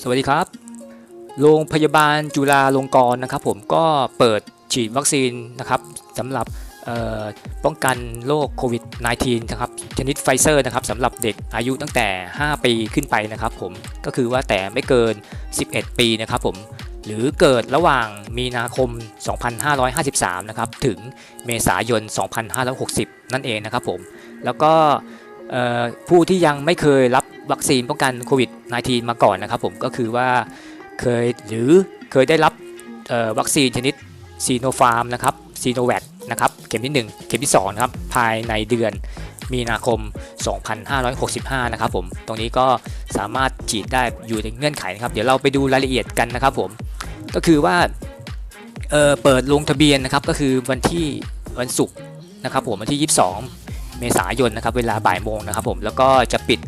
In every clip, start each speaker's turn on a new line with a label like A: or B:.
A: สวัสดีครับ โรงพยาบาลจุฬาลงกรณ์นะครับ ผมก็เปิดฉีดวัคซีนนะครับสำหรับป้องกันโรคโควิด -19 นะครับชนิดไฟเซอร์นะครับสำหรับเด็กอายุตั้งแต่ 5 ปีขึ้นไปนะครับผมก็คือว่าแต่ไม่เกิน 11 ปีนะครับผมหรือเกิดระหว่างมีนาคม 2553 นะครับถึงเมษายน 2560 นั่นเองนะครับผมแล้วก็ ผู้ที่ยังไม่เคยรับวัคซีนป้องกันโควิด -19 มาก่อนนะครับผมก็คือว่าเคยหรือเคยได้รับวัคซีนชนิดซีโนฟาร์มนะครับซีโนแวคนะครับเข็มที่ 1 เข็มที่2นะครับภายในเดือนมีนาคม 2565 นะครับผม ตรงนี้ก็สามารถฉีดได้อยู่ในเงื่อนไขนะครับ เดี๋ยวเราไปดูรายละเอียดกันนะครับผม ก็คือว่าเเปิดลงทะเบียนนะครับ ก็คือวันที่วันศุกร์นะครับผม วันที่ 22 เมษายนนะครับเวลาบ่ายโมงนะครับผมแล้วก็จะปิด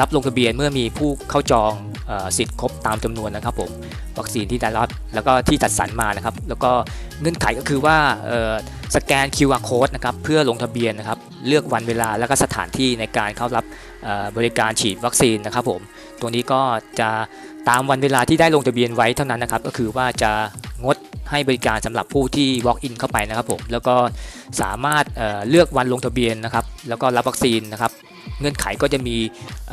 A: รับลงทะเบียนเมื่อมีผู้เข้าจองอสิทธิ์ครบตามจำนวนนะครับผมวัคซีนที่ได้รับแล้วก็ที่จัดสรรมานะครับ แล้วก็เงื่อนไขก็คือว่าสแกน QR code นะครับเพื่อลงทะเบียนนะครับ เลือกวันเวลาแล้วก็สถานที่ในการเข้ารับบริการฉีดวัคซีนนะครับผมตรงนี้ก็จะตามวันเวลาที่ได้ลงทะเบียนไว้เท่านั้นนะครับ ก็คือว่าจะงด ให้บริการสำหรับผู้ที่ walk in เข้าไปนะครับผมแล้วก็สามารถเเลือกวันลงทะเบียนนะครับ แล้วก็รับวัคซีนนะครับเงื่อนไขก็จะมี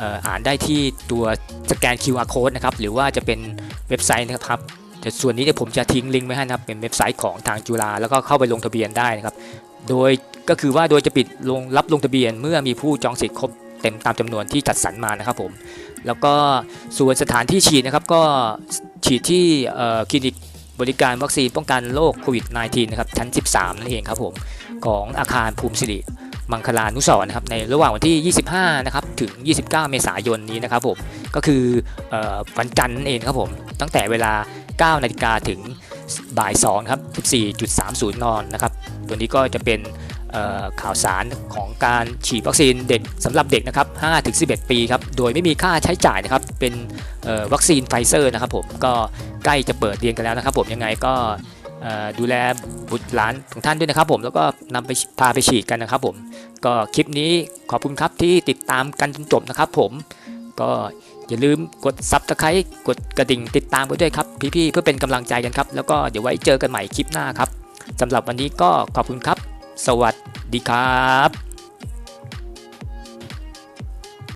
A: อ่ออ่านได้ที่ตัวสแกน QR code นะครับหรือว่าจะเป็นเว็บไซต์นะครับแต่ส่วนนี้เนี่ยผมจะทิ้งลิงก์ไว้ให้นะครับเป็นเว็บไซต์ของทางจุฬาแล้วก็เข้าไปลงทะเบียนได้นะครับ โดยก็คือว่าโดยจะปิดลงรับลงทะเบียนเมื่อมีผู้จองสิทธิ์ครบเต็มตามจำนวนที่จัดสรรมานะครับผมแล้วก็ส่วนสถานที่ฉีดนะครับก็ฉีดที่คลินิก บริการวัคซีนป้องกันโรคโควิด -19 นะครับชั้น 13 นั่นเองครับผมของอาคารภูมิสิริมังคลานุสรณ์นะครับในระหว่างวันที่ 25 นะครับถึง 29 เมษายนนี้นะครับผมก็คืออวันจันทร์นั่นเองครับผมตั้งแต่เวลา 9 นาฬิกาถึงบ่าย2ครับ 14.30 น นะครับ ตัวนี้ก็จะเป็น ข่าวสารของการฉีดวัคซีนเด็กสำหรับเด็กนะครับ5ถึง11 ปีครับ โดยไม่มีค่าใช้จ่ายนะครับ เป็นวัคซีนไฟเซอร์นะครับผม ก็ใกล้จะเปิดเรียนกันแล้วนะครับผม ยังไงก็ดูแลบุตรหลานของท่านด้วยนะครับผม แล้วก็นำไปพาไปฉีดกันนะครับผม ก็คลิปนี้ขอบคุณครับที่ติดตามกันจนจบนะครับผม ก็อย่าลืมกดซับสไครต์กดกระดิ่งติดตามไปด้วยครับพี่ๆเพื่อเป็นกำลังใจกันครับ แล้วก็เดี๋ยวไว้เจอกันใหม่คลิปหน้าครับสำหรับวันนี้ก็ขอบคุณครับ สวัสดีครับ